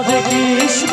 Hare Krishna